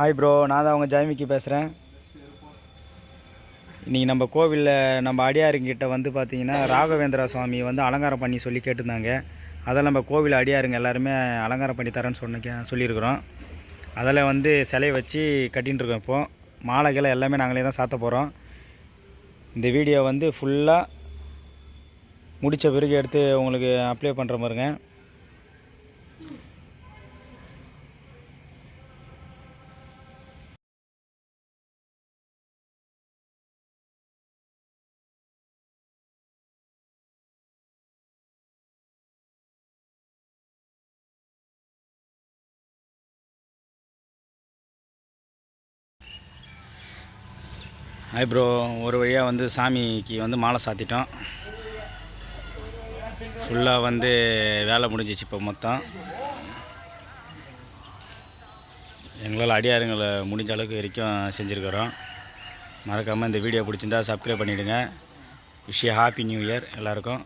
Hi bro நான் தான் உங்கள் ஜாமிக்கு பேசுகிறேன் இன்றைக்கி நம்ம கோவிலில் நம்ம அடியாருங்கிட்ட வந்து பார்த்திங்கன்னா ராகவேந்திரா சுவாமி வந்து அலங்காரம் பண்ணி சொல்லி கேட்டிருந்தாங்க. அதில் நம்ம கோவில் அடியாருங்க எல்லாருமே அலங்காரம் பண்ணி தரேன்னு சொன்ன சொல்லியிருக்கிறோம். அதில் வந்து சிலையை வச்சு கட்டின்னு இருக்கோம் இப்போது மாலைகளை எல்லாமே நாங்களே தான் சாத்த போகிறோம் இந்த வீடியோ வந்து ஃபுல்லாக முடித்த பிறகு எடுத்து உங்களுக்கு அப்ளை பண்ணுற மாதிரிங்க. ஹாய் ப்ரோ ஒரு வழியாக வந்து சாமிக்கு வந்து மாலை சாத்திட்டோம். ஃபுல்லாக வந்து வேலை முடிஞ்சிச்சு இப்போ மொத்தம். எங்களால் அடியாருங்களை முடிஞ்ச அளவுக்கு வரைக்கும் செஞ்சுருக்கிறோம். மறக்காமல் இந்த வீடியோ பிடிச்சிருந்தா சப்ஸ்கிரைப் பண்ணிவிடுங்க விஷய ஹாப்பி நியூ இயர் எல்லாருக்கும்.